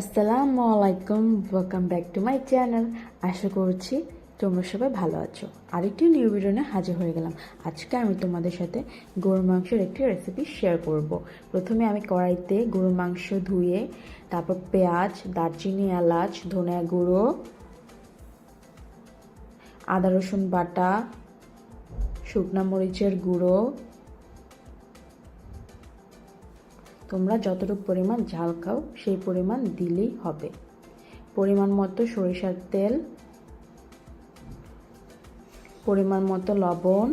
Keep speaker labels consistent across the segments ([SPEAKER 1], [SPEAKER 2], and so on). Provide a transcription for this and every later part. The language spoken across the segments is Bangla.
[SPEAKER 1] আসসালামু আলাইকুম welcome back to my channel আশা করছি তোমরা সবাই ভালো আছো। আরেকটি নিউ ভিডিও নিয়ে হাজির হয়ে গেলাম। আজকে আমি তোমাদের সাথে গরুর মাংসের একটি রেসিপি শেয়ার করব। প্রথমে আমি কড়াইতে গরুর মাংস ধুয়ে, তারপর পেঁয়াজ, দারচিনি, এলাচ, ধনিয়া গুঁড়ো, আদা রসুন বাটা, শুকনা মরিচের গুঁড়ো তোমরা যতটুকু পরিমাণ ঝাল খাও, সেই পরিমাণ দিলেই হবে। পরিমাণ মতো সরিষার তেল, পরিমাণ মতো লবণ,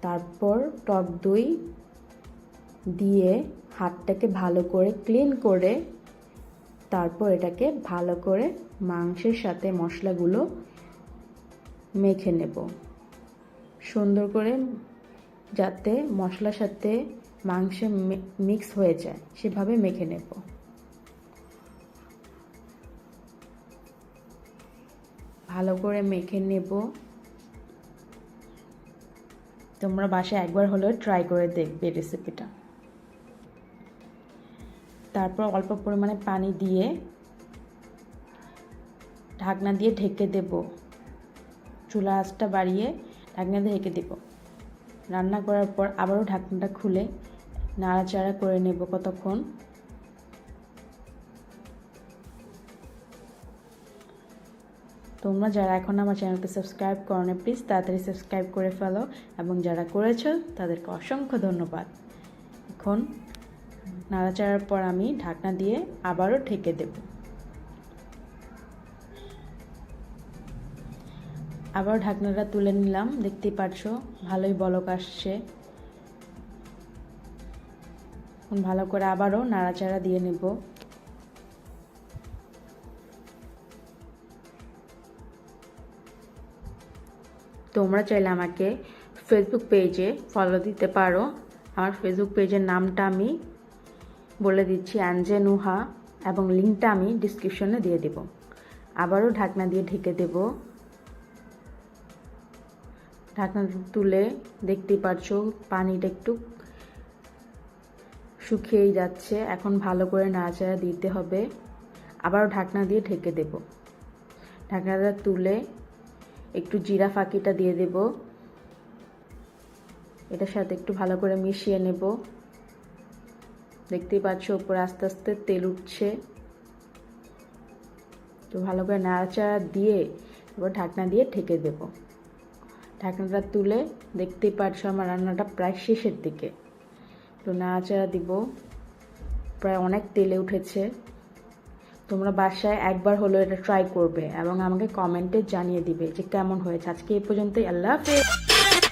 [SPEAKER 1] তারপর টক দই দিয়ে হাতটাকে ভালো করে ক্লিন করে, তারপর এটাকে ভালো করে মাংসের সাথে মশলাগুলো মেখে নেব। সুন্দর করে যাতে মশলার সাথে মাংস মিক্স হয়ে যায়, সেভাবে মেখে নেব। ভালো করে মেখে নেব। তোমরা বাসায় একবার হলেও ট্রাই করে দেখবে রেসিপিটা তারপর অল্প পরিমাণে পানি দিয়ে ঢাকনা দিয়ে ঢেকে দেব। চুলা আঁচটা বাড়িয়ে ঢাকনা দিয়ে ঢেকে দেবো। রান্না করার পর আবারও ঢাকনাটা খুলে নাড়াচাড়া করে নেব কতক্ষণ। তোমরা যারা এখন আমার চ্যানেলকে সাবস্ক্রাইব করো না প্লিজ তাড়াতাড়ি সাবস্ক্রাইব করে ফেলো এবং যারা করেছ তাদেরকে অসংখ্য ধন্যবাদ। এখন নাড়াচাড়ার পর আমি ঢাকনা দিয়ে আবারও ঢেকে দেবো। আবার ঢাকনাটা তুলে নিলাম। দেখতেই পারছ, ভালোই বলক আসছে। ভালো করে আবারও নাড়াচাড়া দিয়ে নেব। তোমরা চাইলে আমাকে ফেসবুক পেজে ফলো দিতে পারো। আমার ফেসবুক পেজের নামটা আমি বলে দিচ্ছি অ্যাঞ্জে নুহা এবং লিঙ্কটা আমি ডিসক্রিপশনে দিয়ে দেব। আবারও ঢাকনা দিয়ে ঢেকে দেবো। ঢাকনা তুলে দেখতেই পাচ্ছ পানিটা একটু শুকিয়েই যাচ্ছে। এখন ভালো করে নাড়াচাড়া দিতে হবে। আবারও ঢাকনা দিয়ে ঢেকে দেব। ঢাকনাটা তুলে একটু জিরা ফাঁকিটা দিয়ে দেব। এটার সাথে একটু ভালো করে মিশিয়ে নেব। দেখতেই পাচ্ছ, উপরে আস্তে আস্তে তেল উঠছে। তো ভালো করে নাড়াচাড়া দিয়ে এবার ঢাকনা দিয়ে ঢেকে দেবো। ঢাকনাটা তুলে দেখতেই পারছ আমার রান্নাটা প্রায় শেষের দিকে। তো নাড়াচাড়া দিব। প্রায় অনেক তেলে উঠেছে। তোমরা বাসায় একবার হলো এটা ট্রাই করবে এবং আমাকে কমেন্টে জানিয়ে দিবে যে কেমন হয়েছে। আজকে এই পর্যন্তই। আল্লাহ হাফেজ।